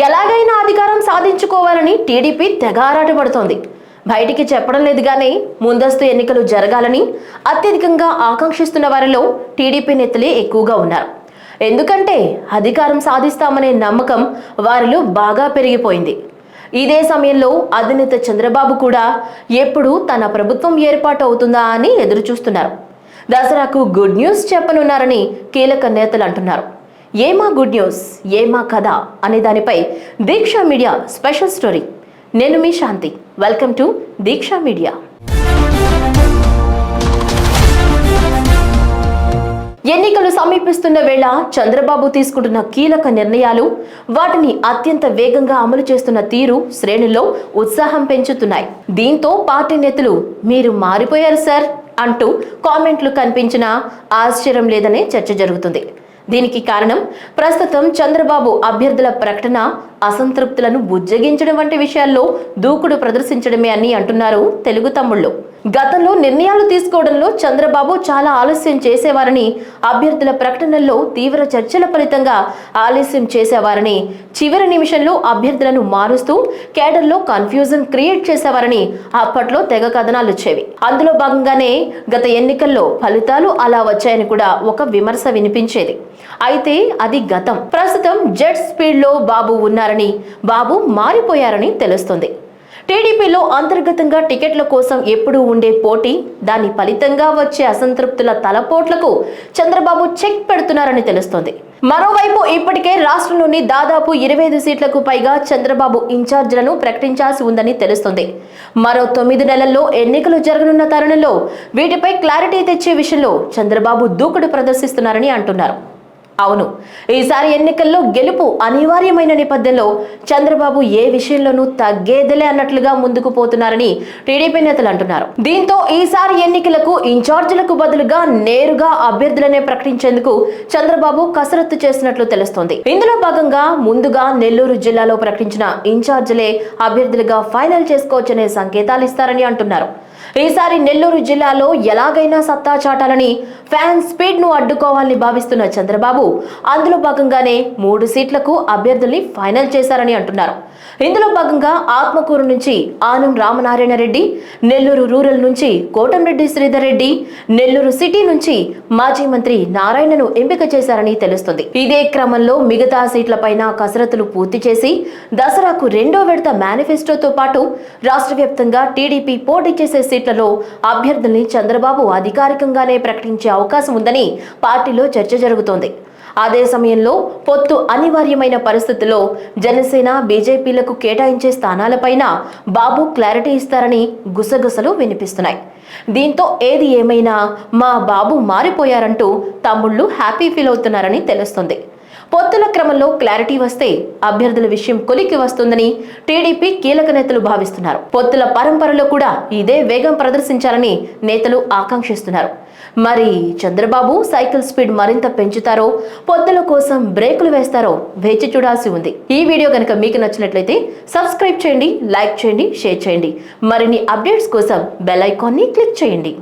ఎలాగైనా అధికారం సాధించుకోవాలని టీడీపీ తెగారాటపడుతోంది బయటికి చెప్పడం లేదు కానీ ముందస్తు ఎన్నికలు జరగాలని అత్యధికంగా ఆకాంక్షిస్తున్న వారిలో టీడీపీ నేతలే ఎక్కువగా ఉన్నారు. ఎందుకంటే అధికారం సాధిస్తామనే నమ్మకం వారిలో బాగా పెరిగిపోయింది. ఇదే సమయంలో అధినేత చంద్రబాబు కూడా ఎప్పుడు తన ప్రభుత్వం ఏర్పాటు అవుతుందా అని ఎదురుచూస్తున్నారు. దసరాకు గుడ్ న్యూస్ చెప్పనున్నారని కీలక నేతలు అంటున్నారు. ఏమా గుడ్ న్యూస్ ఏమా కథ అనే దానిపై దీక్ష మీడియా స్పెషల్ స్టోరీ. నేను మీ Shanti. Welcome to Deeksha media. ఎన్నికలు సమీపిస్తున్న వేళ చంద్రబాబు తీసుకుంటున్న కీలక నిర్ణయాలు వాటిని అత్యంత వేగంగా అమలు చేస్తున్న తీరు శ్రేణుల్లో ఉత్సాహం పెంచుతున్నాయి. దీంతో పార్టీ నేతలు మీరు మారిపోయారు సార్ అంటూ కామెంట్లు కనిపించినా ఆశ్చర్యం లేదనే చర్చ జరుగుతుంది. దీనికి కారణం ప్రస్తుతం చంద్రబాబు అభ్యర్థుల ప్రకటన అసంతృప్తులను బుజ్జగించడం వంటి విషయాల్లో దూకుడు ప్రదర్శించడమే అని అంటున్నారు తెలుగు తమ్ముళ్ళు. గతంలో నిర్ణయాలు తీసుకోవడంలో చంద్రబాబు చాలా ఆలస్యం చేసేవారని అభ్యర్థుల ప్రకటనల్లో తీవ్ర చర్చల ఫలితంగా ఆలస్యం చేసేవారని చివరి నిమిషంలో అభ్యర్థులను మారుస్తూ కేడర్లో కన్ఫ్యూజన్ క్రియేట్ చేసేవారని అప్పట్లో తెగ కథనాలు వచ్చేవి. అందులో భాగంగానే గత ఎన్నికల్లో ఫలితాలు అలా వచ్చాయని కూడా ఒక విమర్శ వినిపించేది. అయితే అది గతం. ప్రస్తుతం జెట్ స్పీడ్లో బాబు ఉన్నారని బాబు మారిపోయారని తెలుస్తుంది. టీడీపీలో అంతర్గతంగా టికెట్ల కోసం ఎప్పుడూ ఉండే పోటీ దాని ఫలితంగా వచ్చే అసంతృప్తుల తలపోట్లకు చంద్రబాబు చెక్ పెడుతున్నారని తెలుస్తోంది. మరోవైపు ఇప్పటికే రాష్ట్రంలోని దాదాపు ఇరవై ఐదు సీట్లకు పైగా చంద్రబాబు ఇన్ఛార్జీలను ప్రకటించాల్సి ఉందని తెలుస్తుంది. మరో తొమ్మిది నెలల్లో ఎన్నికలు జరగనున్న తరుణంలో వీటిపై క్లారిటీ తెచ్చే విషయంలో చంద్రబాబు దూకుడు ప్రదర్శిస్తున్నారని అంటున్నారు. అవును. ఈసారి ఎన్నికల్లో గెలుపు అనివార్యమైన నేపథ్యంలో చంద్రబాబు ఏ విషయంలోనూ తగ్గేదిలే అన్నట్లుగా ముందుకు పోతున్నారని టీడీపీ నేతలు అంటున్నారు. దీంతో ఈసారి ఎన్నికలకు ఇన్ఛార్జీలకు బదులుగా నేరుగా అభ్యర్థులనే ప్రకటించేందుకు చంద్రబాబు కసరత్తు చేసినట్లు తెలుస్తోంది. ఇందులో భాగంగా ముందుగా నెల్లూరు జిల్లాలో ప్రకటించిన ఇన్ఛార్జీలే అభ్యర్థులుగా ఫైనల్ చేసుకోవచ్చనే సంకేతాలు ఇస్తారని అంటున్నారు. ఈసారి నెల్లూరు జిల్లాలో ఎలాగైనా సత్తా చాటాలని ఫ్యాన్ స్పీడ్ను అడ్డుకోవాలని భావిస్తున్న చంద్రబాబు అందులో భాగంగానే మూడు సీట్లకు అభ్యర్థుల్ని ఫైనల్ చేశారని అంటున్నారు. ఇందులో భాగంగా ఆత్మకూరు నుంచి ఆనం రామనారాయణ రెడ్డి నెల్లూరు రూరల్ నుంచి కోటంరెడ్డి శ్రీధర్ రెడ్డి నెల్లూరు సిటీ నుంచి మాజీ మంత్రి నారాయణను ఎంపిక చేశారని తెలుస్తుంది. ఇదే క్రమంలో మిగతా సీట్లపైన కసరత్తులు పూర్తి చేసి దసరాకు రెండో విడత మేనిఫెస్టోతో పాటు రాష్ట్ర వ్యాప్తంగా టీడీపీ పోటీ చేసే సీట్లలో అభ్యర్థుల్ని చంద్రబాబు అధికారికంగానే ప్రకటించే అవకాశం ఉందని పార్టీలో చర్చ జరుగుతోంది. అదే సమయంలో పొత్తు అనివార్యమైన పరిస్థితుల్లో జనసేన బీజేపీలకు కేటాయించే స్థానాలపైన బాబు క్లారిటీ ఇస్తారని గుసగుసలు వినిపిస్తున్నాయి. దీంతో ఏది ఏమైనా మా బాబు మారిపోయారంటూ తమ్ముళ్ళు హ్యాపీ ఫీల్ అవుతున్నారని తెలుస్తుంది. పొత్తుల క్రమంలో క్లారిటీ వస్తే అభ్యర్థుల విషయం కొలికి వస్తుందని టీడీపీ కీలక నేతలు భావిస్తున్నారు. పొత్తుల పరంపరలో కూడా ఇదే వేగం ప్రదర్శించాలని నేతలు ఆకాంక్షిస్తున్నారు. మరి చంద్రబాబు సైకిల్ స్పీడ్ మరింత పెంచుతారో పొద్దుల కోసం బ్రేకులు వేస్తారో వేచి చూడాల్సి ఉంది. ఈ వీడియో కనుక మీకు నచ్చినట్లయితే సబ్స్క్రైబ్ చేయండి లైక్ చేయండి షేర్ చేయండి. మరిన్ని అప్డేట్స్ కోసం బెల్ ఐకాన్ని క్లిక్ చేయండి.